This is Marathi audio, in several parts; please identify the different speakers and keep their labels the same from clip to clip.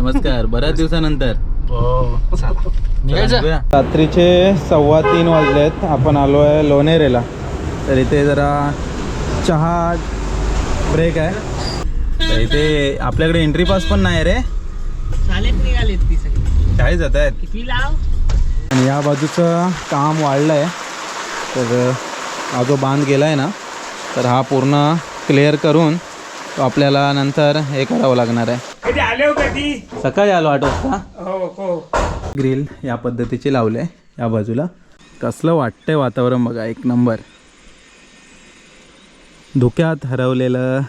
Speaker 1: नमस्कार बऱ्याच दिवसानंतर.
Speaker 2: निघायचं.
Speaker 3: रात्रीचे सव्वा तीन वाजलेत आपण आलो आहे लोणेरेला. तर इथे जरा चहा ब्रेक आहे. तर इथे आपल्याकडे एंट्री पास पण नाही रे. शाळेत जात आहेत
Speaker 2: किती लाव?
Speaker 3: आणि या बाजूचं काम वाढलं आहे तर हा जो बांध गेला आहे ना तर हा पूर्ण क्लिअर करून तो आपल्याला नंतर हे करावं लागणार आहे.
Speaker 4: कधी आले हो कधी?
Speaker 3: सकाळी आलो आठ वाजता.
Speaker 4: हो हो.
Speaker 3: ग्रिल या पद्धतीचे लावले या बाजूला. कसलं वाटतंय वातावरण बघा एक नंबर. धुक्यात हरवलेलं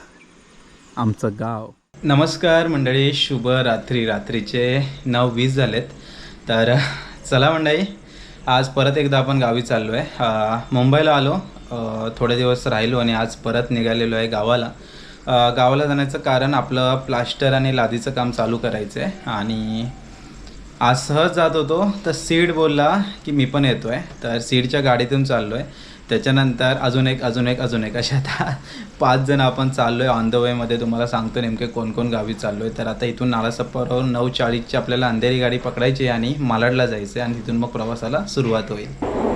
Speaker 3: आमचं गाव. नमस्कार मंडळी शुभ रात्री. रात्रीचे नऊ वीस झालेत. तर चला मंडळी आज परत एकदा आपण गावी चाललो आहे मुंबईला आलो. थोडे दिवस राहिलो आणि आज परत निघालेलो आहे गावाला. गावाला जाण्याचं कारण आपलं प्लास्टर आणि लादीचं काम चालू करायचं आहे आणि आज सहज जात होतो तर सीड बोलला की मी पण येतो आहे तर सीडच्या गाडीतून चाललो आहे त्याच्यानंतर अजून एक अजून एक अजून एक. असे आता पाच जण आपण चाललो आहे ऑन द वेमध्ये तुम्हाला सांगतो नेमके कोण कोण गावी चाललो आहे तर आता इथून नालासप्पावरून नऊ चाळीसची आपल्याला अंधेरी गाडी पकडायची आणि मालाडला जायचं आहे आणि तिथून मग प्रवासाला सुरुवात होईल.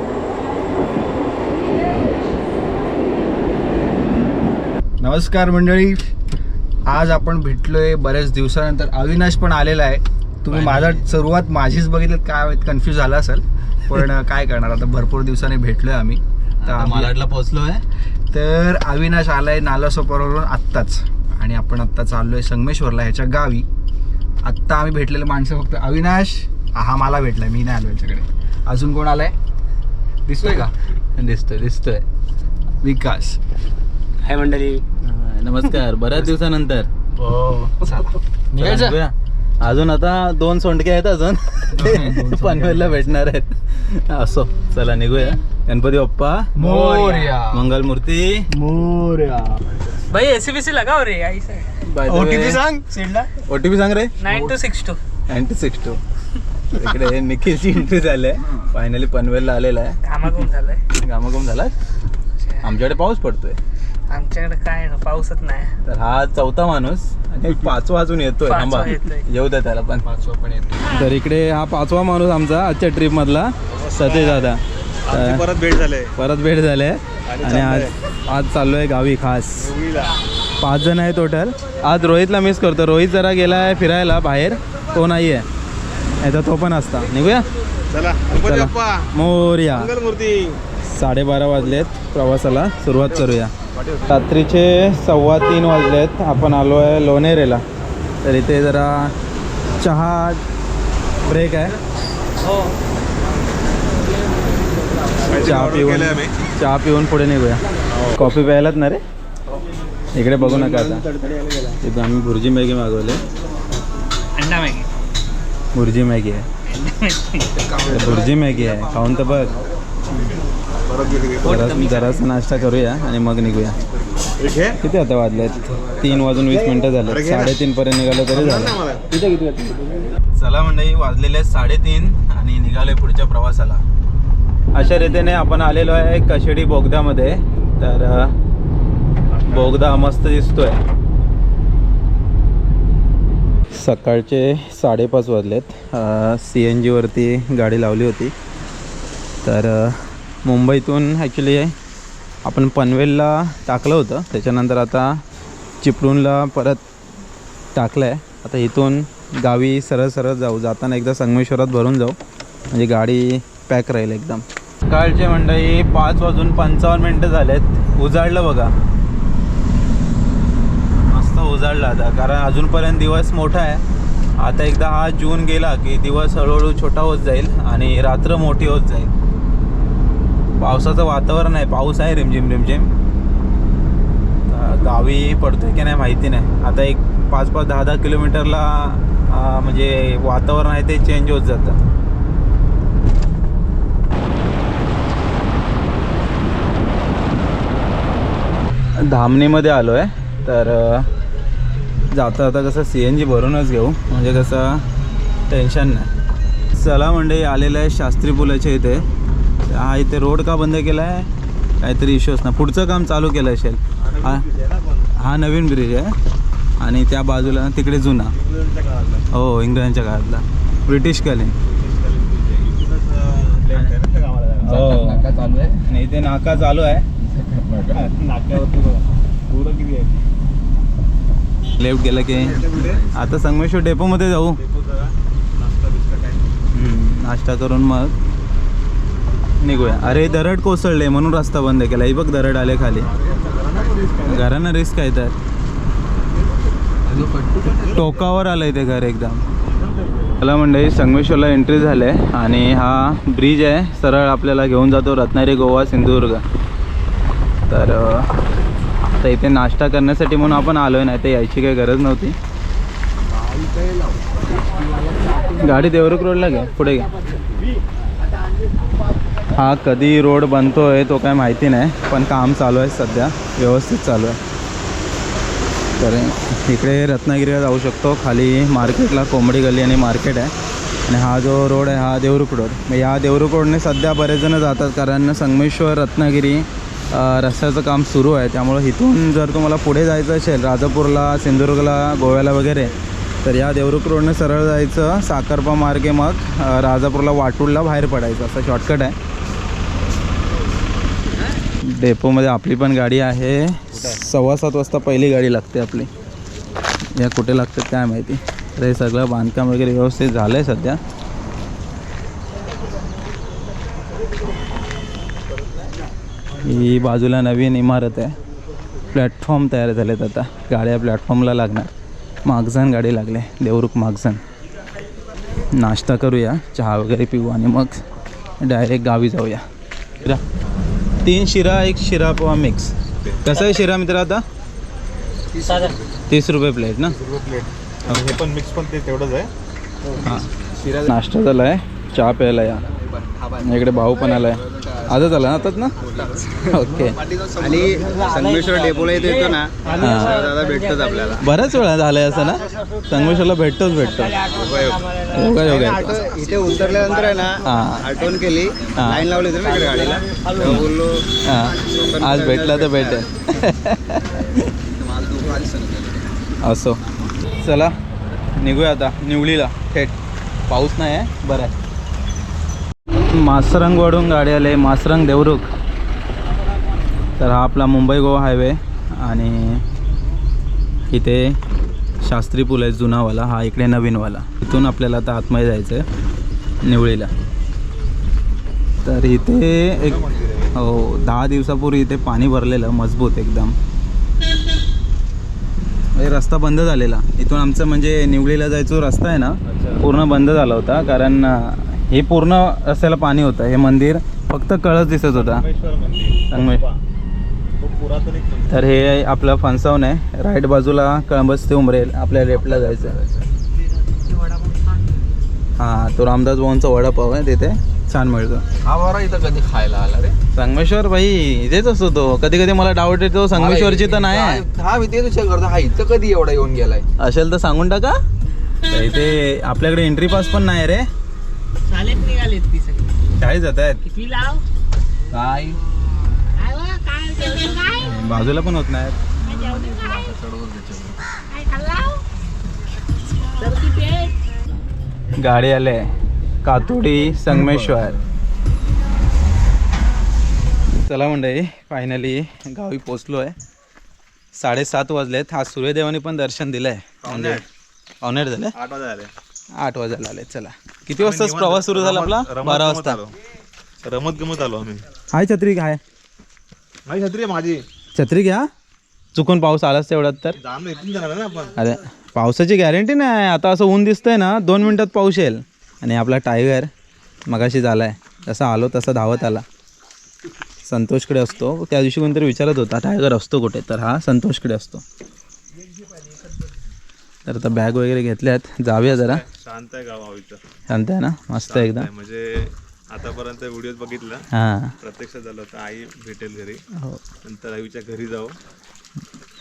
Speaker 5: नमस्कार मंडळी. आज आपण भेटलोय बऱ्याच दिवसानंतर. अविनाश पण आलेला आहे. तुम्ही माझा सुरुवात माझीच बघितलं काय कन्फ्यूज झाला असेल. पण काय करणार? आता भरपूर दिवसांनी भेटलोय आम्ही. तर
Speaker 3: पोहोचलो आहे
Speaker 5: तर अविनाश आलाय नालासोपारावरून आत्ताच. आणि आपण आत्ता चाललोय संगमेश्वरला ह्याच्या गावी. आत्ता आम्ही भेटलेले माणसं फक्त अविनाश हा मला भेटलाय मी नाही आलो याच्याकडे. अजून कोण आलाय? दिसतोय का?
Speaker 3: दिसतोय दिसतोय.
Speaker 5: विकास.
Speaker 4: हाय मंडळी.
Speaker 3: नमस्कार. बऱ्याच दिवसानंतर. निघूया. अजून आता दोन सोंडके आहेत अजून. ते पनवेलला भेटणार आहेत. असो चला निघूया. गणपती बाप्पा.
Speaker 5: मोरया.
Speaker 3: मंगलमूर्ती.
Speaker 5: मोरया.
Speaker 2: भाई एसीबीसी लगाव रे आई
Speaker 5: ओटीपी सांग. सीडला
Speaker 3: ओटीपी सांग रे.
Speaker 2: Nine two six two
Speaker 3: ninety six two इकडे निखिलची एंट्री झाली आहे. फायनली पनवेलला आलेला आहे.
Speaker 2: घामाघूम झालाय.
Speaker 3: गामागम झाला? आमच्याकडे पाऊस पडतोय.
Speaker 2: आमच्याकडे काय ना पाऊसच नाही.
Speaker 3: तर हा चौथा माणूस आणि पाचवा. अजून येतोय
Speaker 2: पाचवा
Speaker 3: थांबा.
Speaker 2: येतोय.
Speaker 3: येऊ द्या त्याला पण. पाचवा पण येतो तर इकडे हा पाचवा माणूस आमचा आजच्या ट्रिप मधला सतीश दादा.
Speaker 4: परत भेट झाले.
Speaker 3: परत भेट झाले. आणि आज आज चाललोय गावी खास. पाच जण आहे टोटल आज रोहितला मिस करतो. रोहित जरा गेला आहे फिरायला बाहेर. तो नाही आहे नाही तर तो पण असता. निघूया?
Speaker 4: चला
Speaker 3: चला. मोर्या.
Speaker 4: मूर्ती
Speaker 3: साडेबारा वाजलेत प्रवासाला. सुरुवात करूया. रात्रीचे सव्वा तीन वाजलेत. आपण आलो आहे लोणेरेला. तर इथे जरा चहा ब्रेक आहे. चहा पिऊन चहा पिऊन पुढे निघूया. कॉफी प्यायलाच ना रे? इकडे बघू नका आता. इथं आम्ही भुर्जी मॅगी मागवले.
Speaker 2: अंडा मॅगी.
Speaker 3: भुर्जी मॅगी आहे. भुर्जी मॅगी आहे. खाऊन तर बघ. जरा नाश्ता करूया आणि मग निघूया. किती आता वाजलेत? तीन वाजून वीस मिनिटं झाले साडेतीन पर्यंत निघालो तरी झालं. चला मंडळी वाजलेले साडेतीन आणि निघाले पुढच्या प्रवासाला. अशा रीतीने आपण आलेलो आहे कशेडी बोगद्यामध्ये. तर बोगदा मस्त दिसतोय. सकाळचे साडेपाच वाजलेत. सी एन जीवरती गाडी लावली होती. तर मुंबईतून ॲक्च्युली आपण पनवेलला टाकलं होतं. त्याच्यानंतर आता चिपळूणला परत टाकलं आहे आता इथून गावी सरळ सरळ जाऊ. जाताना एकदा संगमेश्वरात भरून जाऊ. म्हणजे गाडी पॅक राहील एकदम. सकाळचे मंडळी पाच वाजून पंचावन्न मिनटं झालेत. उजाडलं बघा. मस्त उजाडलं आता. कारण अजूनपर्यंत दिवस मोठा आहे. आता एकदा हा जून गेला की दिवस हळूहळू छोटा होत जाईल आणि रात्र मोठी होत जाईल. पावसाचं वातावरण आहे पाऊस आहे रिमझिम रिमझिम. गावी पडतोय की नाही माहिती नाही. आता एक पाच पाच दहा दहा किलोमीटरला म्हणजे वातावरण आहे ते चेंज होत जातं. धामणीमध्ये आलो आहे तर जाता जाता कसं सी एन जी भरूनच घेऊ. म्हणजे कसं टेन्शन नाही. चला म्हणजे आलेलं आहे शास्त्री पुलाच्या इथे. हा इथे रोड का बंद केला आहे काहीतरी इश्यू असणार पुढचं काम चालू केलं असेल. हा हा नवीन ब्रिज आहे. आणि त्या बाजूला तिकडे जुना. हो इंग्रजांच्या काळातला. ब्रिटिश कलीन. हो.
Speaker 5: चालू आहे
Speaker 3: आणि इथे नाका चालू आहे. लेफ्ट गेलं की. आता संगमेश्वर डेपोमध्ये जाऊ. नाश्ता करून मग. निघूया. अरे दरड कोसळले म्हणून रस्ता बंद केला. ही बघ दरड आले खाली. घरांना रिस्क आहे तर. टोकावर आलंय ते घर एकदम. मला मंडळी संगमेश्वरला एंट्री झाले आणि हा ब्रिज आहे. सरळ आपल्याला घेऊन जातो रत्नागिरी गोवा सिंधुदुर्ग. तर आता इथे नाश्ता करण्यासाठी म्हणून आपण आलो आहे नाही तर यायची काही गरज नव्हती. गाडी देवरुख रोडला घ्या पुढे घ्या हा कधी रोड बनतो आहे तो काय माहिती नाही पण काम चालू आहे सध्या व्यवस्थित चालू आहे. तर इकडे रत्नागिरीला जाऊ शकतो खाली मार्केटला कोंबडी गल्ली आणि मार्केट आहे. आणि हा जो रोड आहे हा देवरुख रोड. मग या देवरुख रोडने सध्या बरेचजणं जातात कारण संगमेश्वर रत्नागिरी रस्त्याचं काम सुरू आहे. त्यामुळं इथून जर तुम्हाला पुढे जायचं असेल राजापूरला सिंधुदुर्गला गोव्याला वगैरे तर या देवरुख रोडने सरळ जायचं साखरपा मार्गे मग राजापूरला वाटूळला बाहेर पडायचं. असं शॉर्टकट आहे. डेपोमध्ये आपली पण गाडी आहे. सव्वा सात वाजता पहिली गाडी लागते आपली. या कुठे लागतात काय माहिती. तर हे सगळं बांधकाम वगैरे व्यवस्थित झालं आहे सध्या. ही बाजूला नवीन इमारत आहे. प्लॅटफॉर्म तयार झालेत आता. गाड्या प्लॅटफॉर्मला लागणार. मागझन गाडी लागले. देवरुख मागझन. नाश्ता करूया. चहा वगैरे पिऊ आणि मग डायरेक्ट गावी जाऊया. तीन शिरा एक शिरा पोहा मिक्स कसं आहे शिरा मित्र आता? तीस रुपये प्लेट ना?
Speaker 5: हे पण मिक्स पण ते तेवढंच आहे.
Speaker 3: हां. नाश्ता झाला आहे चहा प्यायला या. इकडे भाऊ पण आलाय. आजच आला ना आताच ना? ओके.
Speaker 5: आणि संगमेश्वर डेपोला येतो येतो ना दादा भेटतात आपल्याला.
Speaker 3: बऱ्याच वेळा झालंय असं ना? संगमेश्वरला भेटतोच भेटतो योगा योगा
Speaker 5: ऑटो इथे उतरल्यानंतर आहे ना
Speaker 3: हां.
Speaker 5: आठवण केली.
Speaker 3: हां.
Speaker 5: लाईन लावली होती ना इकडे गाडीला. तेव्हा बोललो
Speaker 3: हां. आज भेटला तर भेटेल असो. चला निघूया आता निवळीला थेट. पाऊस नाही आहे बरं आहे. मासरंगवडून गाडी आले मासरंग देवरुख. तर हा आपला मुंबई गोवा हायवे आणि इथे शास्त्री पूल आहे जुनावाला हा इकडे नवीनवाला. इथून आपल्याला आता आतमध्ये जायचं आहे निवळीला. तर इथे एक हो दहा दिवसापूर्वी इथे पाणी भरलेलं मजबूत एकदम. रस्ता बंद झालेला. इथून आमचं म्हणजे निवळीला जायचो रस्ता आहे ना पूर्ण बंद झाला होता कारण हे पूर्ण रस्त्याला पाणी होतं. हे मंदिर फक्त कळस दिसत होता. संगमे तर हे आपलं फणसावून आहे. राईट बाजूला कळंबस ते उमरेल. आपल्या लेफ्टला जायचं हां तो रामदास भाऊंचा वडापाव आहे तिथे. छान मिळतो.
Speaker 5: हा बरा इथं कधी खायला आला रे?
Speaker 3: संगमेश्वर भाई इथेच असतो तो. कधी कधी मला डाऊट येतो संगमेश्वरची तर नाही. आहे
Speaker 5: हा मी ते विचार करतो हा इथं कधी एवढा येऊन गेलाय?
Speaker 3: असेल तर सांगून टाका. तर इथे आपल्याकडे एंट्री पास पण नाही रे.
Speaker 2: चालेत निघालेत ती सगळी.
Speaker 3: शाळेत जात आहेत
Speaker 2: किती लाव?
Speaker 5: काय?
Speaker 2: काय व? काय? जेवतो काय?
Speaker 3: बाजूला पण होत नाहीत.
Speaker 2: काय जेवतो काय? काय खाल्लाव? तर किती आहे
Speaker 3: गाडी आले. कातोडी संगमेश्वर. चला मंडळी फायनली गावी पोचलो आहे साडेसात वाजलेत. आज सूर्यदेवाने पण दर्शन दिलं आहे म्हणजे ऑनेट झाले?
Speaker 5: आठ वाजता आले
Speaker 3: आठ वाजायला आले चला. किती वाजता प्रवास सुरू झाला आपला? बारा वाजता.
Speaker 1: रमत गमत आलो आम्ही.
Speaker 3: हाय छत्री काय
Speaker 1: माझी छत्री आहे माझी.
Speaker 3: छत्री घ्या. चुकून पाऊस आलाच तेवढ्यात तर.
Speaker 1: जाम इथून जाणार ना आपण.
Speaker 3: अरे पावसाची गॅरंटी नाही. आता असं ऊन दिसतंय ना दोन मिनटात पाऊस येईल. आणि आपला टायगर मगाशी झालाय. जसा आलो तसा धावत आला. संतोषकडे असतो. त्या दिवशी कोणतरी विचारत होता टायगर असतो कुठे? तर हा संतोषकडे असतो. तर आता बॅग वगैरे घेतल्यात जाऊया जरा.
Speaker 1: शांत आहे गाव आईचं
Speaker 3: शांत आहे ना? मस्त आहे एकदम.
Speaker 1: म्हणजे आतापर्यंत व्हिडिओ बघितला.
Speaker 3: हां.
Speaker 1: प्रत्यक्ष झालं होतं आई भेटेल घरी.
Speaker 3: हो.
Speaker 1: नंतर आईच्या घरी जाऊ.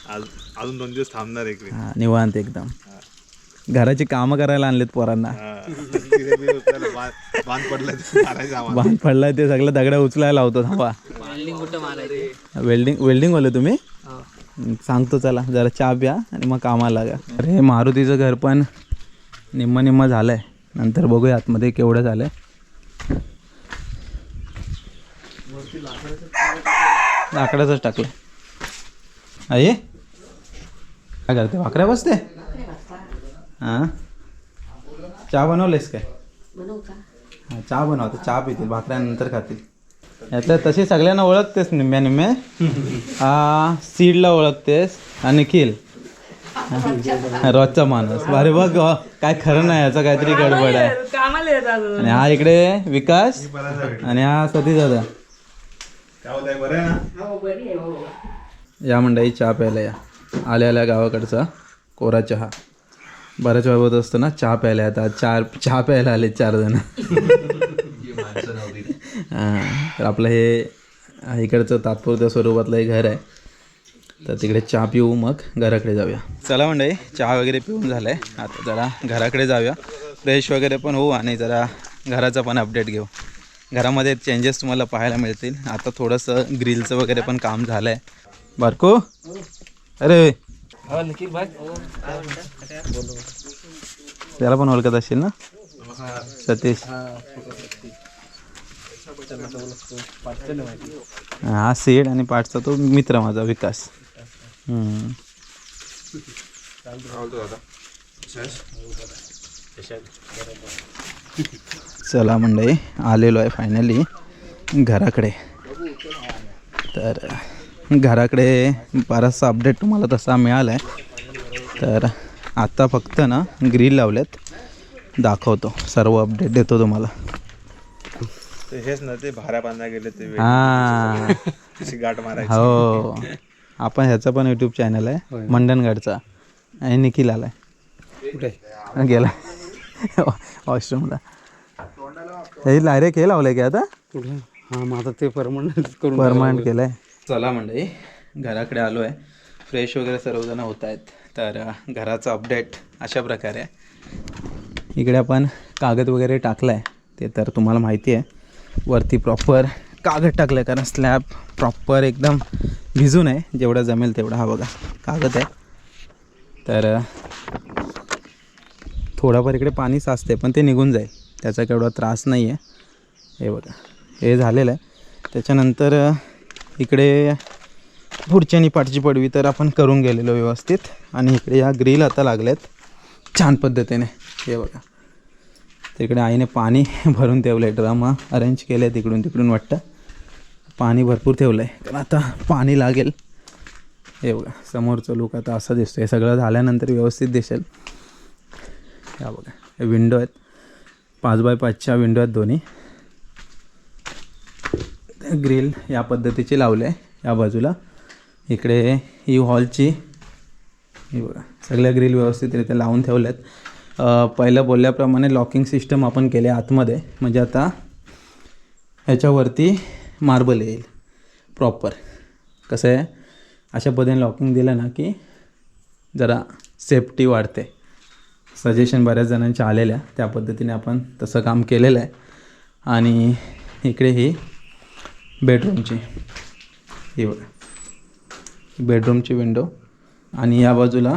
Speaker 1: आज अजून दोन दिवस थांबणार इकडे.
Speaker 3: हां निवांत एकदम. घराची कामं करायला आणलेत पोरांना.
Speaker 1: हा. बांध पडलाय
Speaker 3: बांध पडलाय ते सगळं दगडं उचलायला लावतो थांबा. वेल्डिंग वेल्डिंग वाले तुम्ही? सांगतो चला जरा चहा प्या आणि मग कामाला लागा. अरे हे मारुतीचं घर पण निम्म निम्म झालं आहे नंतर बघूया आतमध्ये केवढं झालं आहे लाकडाचंच टाकलं आहे काय करते? भाकऱ्या बसते? हां? चहा बनवलेस काय? हां चहा बनवते चहा पितील भाकऱ्या नंतर खातील. यातल्या तसे सगळ्यांना ओळखतेस निम्म्या निम्मे हा सीडला ओळखतेस आणि निखिल हा, रोजचा माणूस अरे बघ काय खरं नाही याचा काहीतरी गडबड आहे आणि हा इकडे विकास आणि हा सतीश दादा
Speaker 1: काय होत आहे बरं आहे ना
Speaker 3: या मंडळी चहा प्यायला या आल्या आल्या गावाकडचा कोरा चहा बऱ्याच वेळ होत असतो ना चहा प्यायला आता चार चहा प्यायला आले चार जण तर आपलं हे इकडचं तात्पुरत्या स्वरूपातलं हे घर आहे. तर तिकडे चहा पिऊ मग घराकडे जाऊया. चला म्हणजे चहा वगैरे पिऊन झालं आहे आता जरा घराकडे जाऊया. फ्रेश वगैरे पण होऊ आणि जरा घराचा पण अपडेट घेऊ. घरामध्ये चेंजेस तुम्हाला पाहायला मिळतील. आता थोडंसं ग्रिलचं वगैरे पण काम झालं आहे बारको? अरे! त्याला पण ओळखत असेल ना? सतीश? हा सीड आणि पाठचा तो मित्र माझा विकास. हम्म. चला मंडळी आलेलो आहे फायनली घराकडे. तर घराकडे बराचसा अपडेट तुम्हाला तसा मिळाला आहे तर आता फक्त ना ग्रिल लावलेत. दाखवतो. सर्व अपडेट देतो तुम्हाला.
Speaker 1: ते हेच ना ते भाऱ्या बांधा गेले ते वेगळे.
Speaker 3: हां.
Speaker 1: तशी गाठ मारायची.
Speaker 3: हो. आपण ह्याचा पण यूट्यूब चॅनल आहे मंडणगडचा. आणि निखिल आलाय कुठे? गेला. वॉशरूमला. हे डायरेक्ट हे लावलंय की आता?
Speaker 4: हा मग आता ते परमनंट करून
Speaker 3: परमानंट केलंय. चला मंडळी घराकडे आलो आहे. फ्रेश वगैरे सर्वजण होत आहेत. तर अ, घराचं अपडेट अशा प्रकारे आहे. इकडे आपण कागद वगैरे टाकला आहे ते तर तुम्हाला माहिती आहे. वरती प्रॉपर कागद टाकलं आहे कारण स्लॅब प्रॉपर एकदम भिजून आहे. जेवढा जमेल तेवढा. हा बघा कागद आहे. तर थोडाफार इकडे पाणी साचते पण ते निघून जाईल. त्याचा केवढा त्रास नाही आहे हे बघा हे झालेलं आहे. त्याच्यानंतर इकडे पुढच्या निपाटची पडवी तर आपण करून गेलेलो व्यवस्थित. आणि इकडे या ग्रिल आता लागल्यात छान पद्धतीने. हे बघा. तिकडे आईने पाणी भरून ठेवलं आहे ड्रामा अरेंज केलं आहे तिकडून तिकडून वाटतं. पाणी भरपूर ठेवलं आहे कारण आता पाणी लागेल. हे बघा समोरचं लोक आता असं दिसतं हे सगळं झाल्यानंतर व्यवस्थित दिसेल. या बघा हे विंडो आहेत. पाच बाय पाचच्या विंडो आहेत दोन्ही. ग्रिल या पद्धतीची लावले आहे या बाजूला. इकडे ही हॉलची ही बघा सगळ्या ग्रिल व्यवस्थितरित्या लावून ठेवल्या आहेत पहिलं बोलल्याप्रमाणे लॉकिंग सिस्टम आपण केले आतमध्ये. म्हणजे आता ह्याच्यावरती मार्बल येईल. प्रॉपर. कसं आहे? अशा पद्धतीने लॉकिंग दिलं ना की जरा सेफ्टी वाढते. सजेशन बऱ्याच जणांच्या आलेल्या. त्या पद्धतीने आपण तसं काम केलेलं आहे. आणि इकडे ही बेडरूमची. ही बेडरूमची विंडो. आणि या बाजूला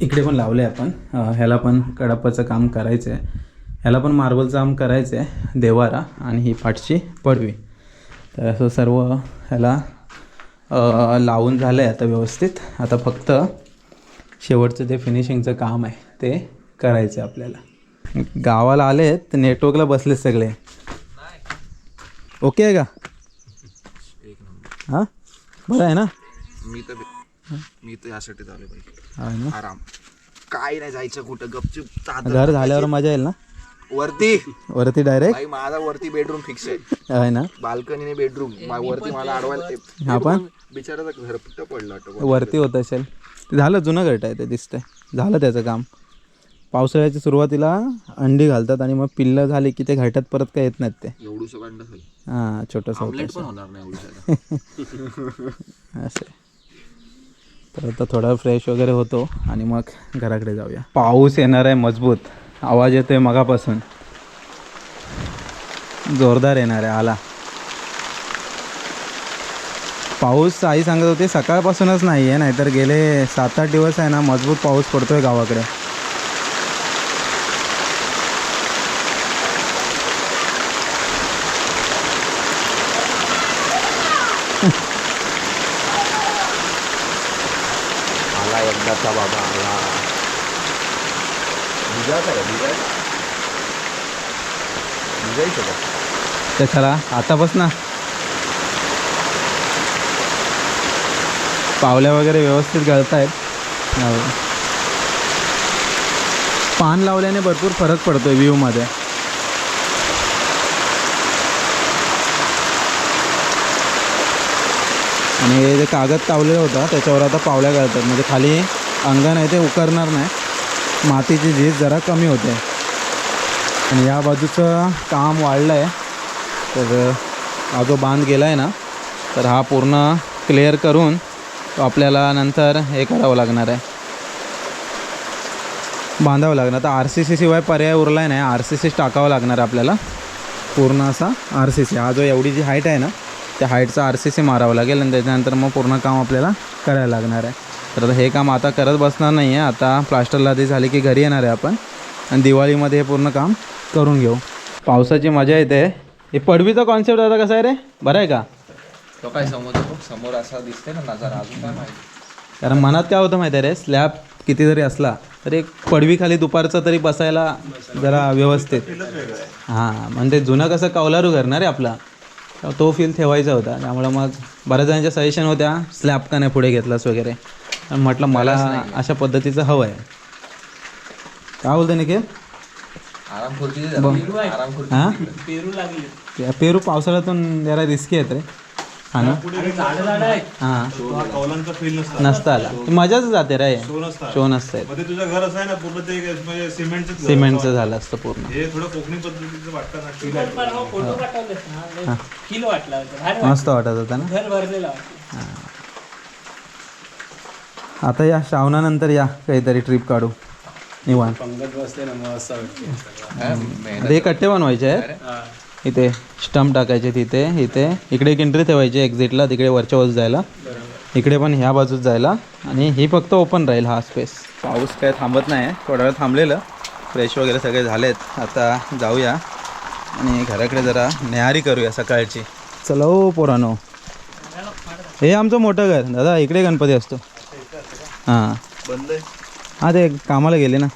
Speaker 3: इकडे पण लावले आपण. ह्याला पण कडापाचं काम करायचं आहे ह्याला पण मार्बलचं काम करायचं आहे देवारा आणि ही पाठची पडवी. तर असं सर्व ह्याला लावून झालं आहे आता व्यवस्थित. आता फक्त शेवटचं जे फिनिशिंगचं काम आहे ते करायचं आहे आपल्याला. गावाला आले आहेत नेटवर्कला बसलेत सगळे. ओके आहे का हां? बरं आहे ना?
Speaker 5: मी तर मी तर यासाठी आलो पाहिजे
Speaker 3: आहे ना?
Speaker 5: आराम. काय नाही जायचं कुठं गपचूप चादर
Speaker 3: घर झाल्यावर मजा येईल ना?
Speaker 5: वरती.
Speaker 3: वरती डायरेक्ट
Speaker 5: भाई माझा वरती बेडरूम फिक्स आहे.
Speaker 3: आहे ना?
Speaker 5: बाल्कनीने बेडरूम वरती मला अडवायला ते
Speaker 3: हा पण?
Speaker 5: बिचाराचा घरपट्ट पडला वाटतं.
Speaker 3: वरती होत असेल. ते झालं जुनं घरट आहे ते दिसतंय. झालं त्याचं काम. पावसाळ्याच्या सुरुवातीला अंडी घालतात आणि मग पिल्लं झाली की ते घरट्यात परत काय येत नाहीत ते.
Speaker 5: एवढूसं कांड असेल
Speaker 3: हां छोटंसं
Speaker 5: ऑमलेट
Speaker 3: होतं
Speaker 5: पण होणार नाही
Speaker 3: असं आहे. तर आता थोडा फ्रेश वगैरे होतो आणि मग घराकडे जाऊया. पाऊस येणार आहे मजबूत. आवाज येतोय मगापासून. जोरदार येणार आहे आला. पाऊस आई सांगत होती सकाळपासूनच नाही आहे नाहीतर गेले सात आठ दिवस आहे ना मजबूत पाऊस पडतोय गावाकडे.
Speaker 1: आला बाबा आला भिजायचा का भिजायचा भिजायचं का
Speaker 3: तर चला आता बस ना पावल्या वगैरे व्यवस्थित गळत आहेत पान लावल्याने भरपूर फरक पडतोय व्ह्यूमध्ये आणि हे जे कागद तावलेला होता त्याच्यावर आता पावल्या घालतात म्हणजे खाली अंगण आहे ते उकरणार नाही. मातीची झीज जरा कमी होते. आणि या बाजूचं काम वाढलं आहे तर हा जो बांध गेला आहे ना तर हा पूर्ण क्लिअर करून तो आपल्याला नंतर हे करावं लागणार आहे. बांधावं लागणार. तर आर सी सी शिवाय पर्याय उरला आहे नाही. आर सी सीच टाकावं लागणार आहे आपल्याला. पूर्ण असा आर सी सी हा जो एवढी जी हाईट आहे ना त्या हाईटचा आर सी सी मारावं लागेल आणि त्याच्यानंतर मग पूर्ण काम आपल्याला करायला लागणार आहे. तर आता हे काम आता करत बसणार नाही आहे. आता प्लास्टरला आधी झाली की घरी येणार आहे आपण. आणि दिवाळीमध्ये हे पूर्ण काम करून घेऊ. पावसाची मजा येते. हे पडवीचा कॉन्सेप्ट आता कसा आहे रे? बरं आहे का?
Speaker 5: तो काय समोर समोर असा दिसते ना नजारा अजून काय माहिती?
Speaker 3: कारण मनात काय होतं माहिती आहे रे? स्लॅब किती जरी असला तरी एक पडवी खाली दुपारचं तरी बसायला जरा व्यवस्थित. हां म्हणजे जुनं कसं कौलारू घर ना रे आपला. तो फील ठेवायचा होता. त्यामुळं मग बऱ्याच जणांच्या सजेशन होत्या स्लॅब का नाही पुढे घेतलास वगैरे. पण म्हटलं मला अशा पद्धतीचं हवं आहे काय बोलतो निखिल? हां?
Speaker 2: पेरू लागले.
Speaker 3: त्या पेरू पावसाळ्यातून जरा रिस्की आहेत रे. हा ना? हां.
Speaker 1: हा कौलांचा फील नसता.
Speaker 3: नसता आला. ती मजाच जाते रे.
Speaker 1: तो नसता.
Speaker 3: शो नसते.
Speaker 1: मध्ये तुझं घर असं आहे ना पूर्ण ते म्हणजे सिमेंटचं
Speaker 3: सिमेंटचं झालं असतं पूर्ण.
Speaker 1: हे थोडं कोकणी पद्धतीचं वाटतं ना feel आहे.
Speaker 2: परवा फोटो पाठवलेस ना. लय किल वाटला होता. भारी
Speaker 3: मस्त वाटत होता ना?
Speaker 2: वाटलं. घर भरलेलं वाटलं.
Speaker 3: आता या श्रावणानंतर या काहीतरी ट्रिप काढू. निवांत. आता हे कट्टे बनवायचे आहेत. इथे स्टंप टाकायचे तिथे इथे. इकडे एक एंट्री ठेवायची एक्झिटला तिकडे वरच्या बाजू जायला. इकडे पण ह्या बाजूत जायला. आणि ही फक्त ओपन राहील हा स्पेस पाऊस काय थांबत नाही थोडा वेळ थांबलेलं. फ्रेश वगैरे सगळे झालेत. आता जाऊया. आणि घराकडे जरा न्याहारी करूया सकाळची. चला ओ पोरानो. हे आमचं मोठं घर. दादा इकडे गणपती असतो. हां.
Speaker 1: बंद आहे.
Speaker 3: हां ते कामाला गेले ना.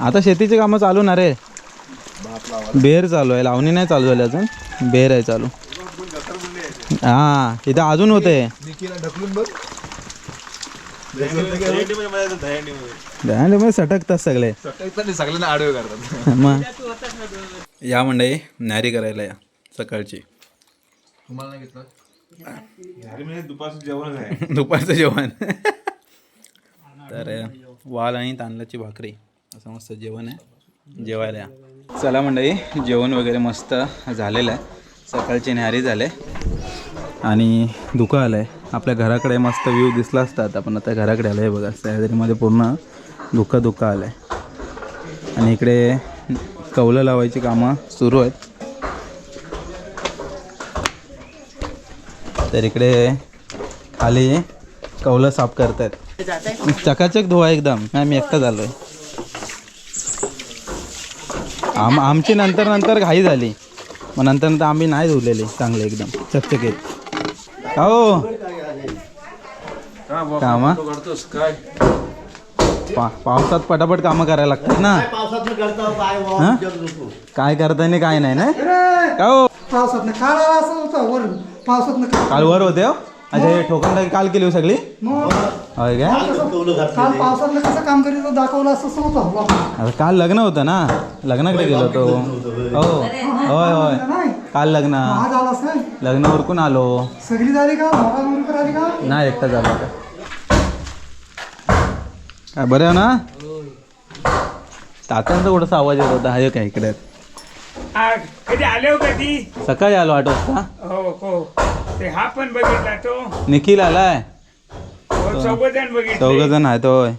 Speaker 3: आता शेतीची कामं चालू ना रे बेर चालू आहे. लावणी नाही चालू झाली अजून? बेर आहे चालू. हा इथं अजून होते.
Speaker 1: मध्ये
Speaker 3: सटकतात सगळे.
Speaker 5: सगळ्यांना आडवे करतात
Speaker 3: मग? या मंडई नॅरी करायला या सकाळची.
Speaker 5: तुम्हाला नाही घेतलं
Speaker 1: दुपारचं आहे
Speaker 3: दुपारचं जेवण. तर वाल आणि तांदळाची भाकरी. असं मस्त जेवण आहे. जेवायला या. चला मंडळी जेवण वगैरे मस्त झालेलं आहे. सकाळची न्याहारी झाले. आणि धुकं आलं आहे आपल्या घराकडे मस्त व्ह्यू दिसला असता आता पण आता घराकडे आलं आहे बघा. सह्याद्रीमध्ये पूर्ण धुकं धुकं आलं आहे आणि इकडे कौलं लावायची कामं सुरू आहेत. तर इकडे खाली कौलं साफ करतायत. चकाचक धुवा एकदम. नाही मी एकटा झालो आहे आम आमची नंतर नंतर घाई झाली. मग नंतर नंतर आम्ही नाही धुलेले चांगले एकदम चकचकीत. का हो. कामा पा पावसात पटापट कामं करायला लागतात ना? हं? काय करताय काय नाही ना का हो?
Speaker 6: पावसातनं काल आला असं होतं वर पावसातनं काल
Speaker 3: काल वर होते हो? अच्छा हे ठोकण टाकी काल केली हो सगळी?
Speaker 6: मग
Speaker 3: होय काय?
Speaker 6: काल पावसातनं कसं काम करायचं दाखवलं असं असं होतं वा.
Speaker 3: आता काल लग्न होतं ना? लग्नाकडे गेलो होतो. हो होय होय.
Speaker 6: नाही.
Speaker 3: काल लग्न.
Speaker 6: आज आलास नाही
Speaker 3: लग्न उरकून आलो.
Speaker 6: सगळी झाली का? आली
Speaker 3: नाही एकटा झाला. का काय बरं आहे ना? तात्यांचा थोडासा आवाज येत होता? आहे काय इकडे?
Speaker 7: कधी आले हो कधी?
Speaker 3: सकाळी आलो आठ वाजता.
Speaker 7: हो हो. ते हा पण बघितला तो.
Speaker 3: निखिल आलाय.
Speaker 7: हो चौघ जण
Speaker 3: चौघ
Speaker 7: बघितले
Speaker 3: जण आहेत होय.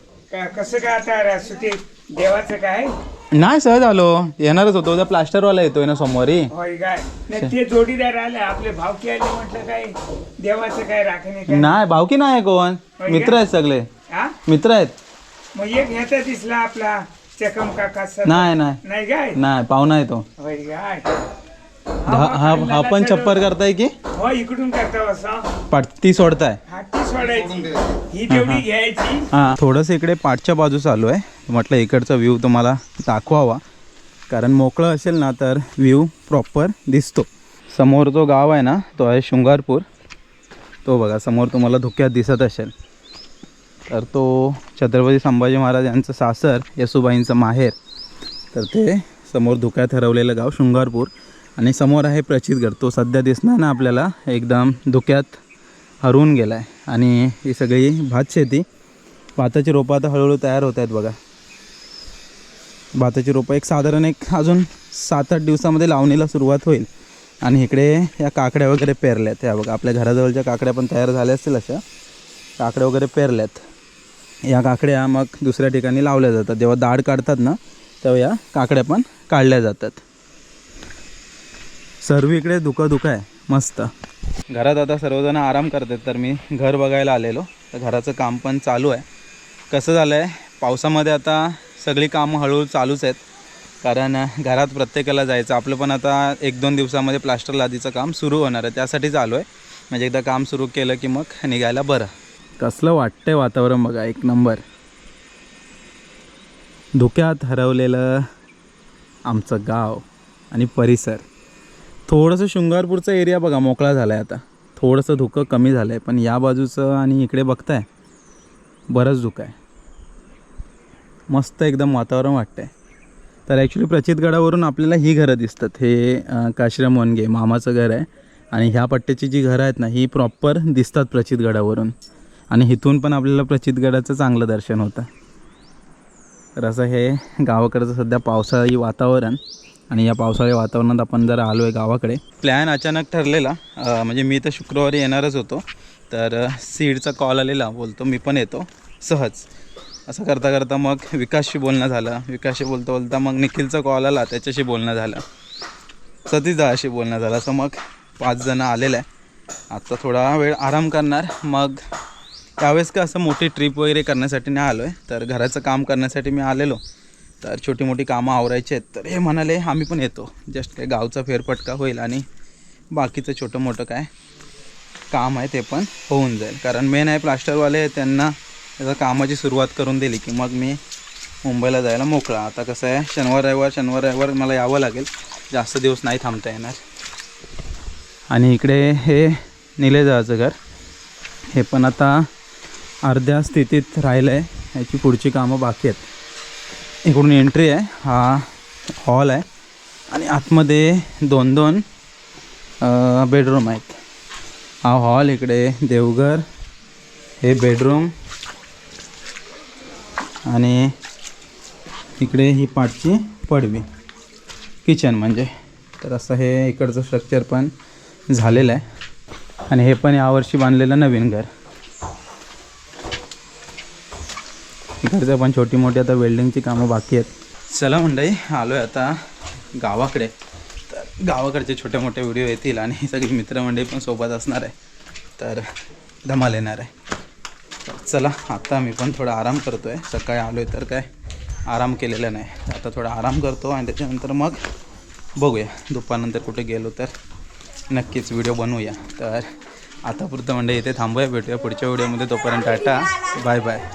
Speaker 7: कसं काय आता ते देवाचं काय?
Speaker 3: नाही सहज आलो. येणारच होतो. उद्या प्लास्टरवाला येतोय ना सोमवारी.
Speaker 7: होय काय? नाही ते जोडीदार आले. आपले भावकी आले म्हटलं काय? देवाचं काय राखणे काय?
Speaker 3: नाही भावकी नाही आहे कोण. मित्र? आहेत सगळे.
Speaker 7: हा?
Speaker 3: मित्र आहेत.
Speaker 7: मग एक ह्याचा दिसला आपला चकम काका सर.
Speaker 3: नाही नाही.
Speaker 7: नाही काय?
Speaker 3: नाही पाहुणा आहे तो.
Speaker 7: होय काय?
Speaker 3: हा हा हा पण छप्पर करताय की?
Speaker 7: हो इकडून करता असं.
Speaker 3: सोडताय.
Speaker 7: हाती सोडायची. ही तेवढी घ्यायची.
Speaker 3: हां थोडंसं इकडे पाठच्या बाजूस आलो आहे. म्हटलं इकडचा व्ह्यू तुम्हाला दाखवावा. कारण मोकळं असेल ना तर व्ह्यू प्रॉपर दिसतो. समोर जो गाव आहे ना तो आहे शृंगारपूर. तो बघा समोर तुम्हाला धुक्यात दिसत असेल. तर तो छत्रपती संभाजी महाराज यांचं सासर येसुबाईंचं माहेर. तर ते समोर धुक्यात हरवलेलं गाव शृंगारपूर. आणि समोर आहे प्रचितगड तो सध्या दिसणार ना आपल्याला एकदम धुक्यात हरवून गेला आहे आणि ही सगळी भातशेती भाताची रोपं आता हळूहळू तयार होत आहेत बघा. भाताची रोपं एक साधारण एक अजून सात आठ दिवसामध्ये लावणीला सुरुवात होईल. आणि इकडे या काकड्या वगैरे पेरल्यात. त्या बघा आपल्या घराजवळच्या काकड्या पण तयार झाल्या असतील अशा. काकड्या वगैरे पेरल्यात. या काकड्या मग दुसऱ्या ठिकाणी लावल्या जातात. जेव्हा दाढ काढतात ना तेव्हा या काकड्या पण काढल्या जातात. सर्व इकडे धुकं धुकं आहे मस्त. घरात आता सर्वजण आराम करतात तर मी घर बघायला आलेलो. तर घराचं काम पण चालू आहे. कसं झालं आहे पावसामध्ये आता सगळी कामं हळूहळू चालूच आहेत. कारण घरात प्रत्येकाला जायचं. आपलं पण आता एक दोन दिवसामध्ये प्लास्टर लादीचं काम सुरू होणार आहे. त्यासाठी चालू आहे. म्हणजे एकदा काम सुरू केलं की मग निघायला बरं. कसलं वाटतंय वातावरण बघा एक नंबर. धुक्यात हरवलेलं आमचं गाव आणि परिसर. थोडंसं शृंगारपूरचा एरिया बघा मोकळा झाला आहे आता. थोडंसं धुकं कमी झालं आहे पण या बाजूचं आणि इकडे बघताय बरंच धुकं आहे. मस्त एकदम वातावरण वाटतं आहे तर ॲक्च्युली प्रचितगडावरून आपल्याला ही घरं दिसतात. हे अं, काश्रम वनगे मामाचं घर आहे. आणि ह्या पट्ट्याची जी घरं आहेत ना ही प्रॉपर दिसतात प्रचितगडावरून आणि इथून पण आपल्याला प्रचितगडाचं चांगलं दर्शन होतं. तर असं हे गावाकडचं सध्या पावसाळी वातावरण. आणि या पावसाळी वातावरणात आपण जरा आलो आहे गावाकडे. प्लॅन अचानक ठरलेला. म्हणजे मी तर शुक्रवारी येणारच होतो. तर सीडचा कॉल आलेला. बोलतो मी पण येतो. सहज. असं करता करता मग विकासशी बोलणं झालं. विकासशी बोलता बोलता मग निखिलचा कॉल आला. त्याच्याशी बोलणं झालं. सतीजाशी बोलणं झालं. असं मग पाच जणं आलेलं. आहे आता थोडा वेळ आराम करणार. मग त्यावेळेस का असं मोठी ट्रिप वगैरे करण्यासाठी नाही आलो आहे तर घराचं काम करण्यासाठी मी आलेलो. तर छोटी मोठी कामं आवरायची आहेत तर हे म्हणाले आम्ही पण येतो. जस्ट काय गावचा फेरफटका होईल आणि बाकीचं छोटं मोठं काय काम आहे ते पण होऊन जाईल. कारण मेन आहे प्लास्टरवाले त्यांना त्याचा कामाची सुरुवात करून दिली की मग मी मुंबईला जायला मोकळा. आता कसं आहे शनिवार रविवार शनिवार रविवार मला यावं लागेल. जास्त दिवस नाही थांबता येणार. आणि इकडे हे निलेजाचं घर. हे पण आता अर्ध्या स्थितीत राहिलं आहे याची पुढची कामं बाकी आहेत. इकडून एंट्री आहे. हा हॉल आहे. आणि आतमध्ये दोन दोन बेडरूम आहेत. हा हॉल इकडे देवघर हे बेडरूम आणि इकडे ही पाठची पडवी. किचन म्हणजे. तर असं हे इकडचं स्ट्रक्चर पण झालेलं आहे. आणि हे पण यावर्षी बांधलेलं नवीन घर. इकडचं पण छोटी मोठी आता वेल्डिंगची कामं बाकी आहेत. चला मंडळी आलो आहे आता गावाकडे. तर गावाकडचे छोटे मोठे व्हिडिओ येतील आणि सगळी मित्रमंडळी पण सोबत असणार आहे. तर धमाल येणार आहे. चला आता मी पण थोडा आराम करतो आहे सकाळी आलो आहे तर काय आराम केलेला नाही. आता थोडा आराम करतो आणि त्याच्यानंतर मग बघूया. दुपारनंतर कुठे गेलो तर नक्कीच व्हिडिओ बनवूया. तर आतापुरतं म्हणजे इथे थांबूया भेटूया पुढच्या व्हिडिओमध्ये तोपर्यंत टाटा. Bye bye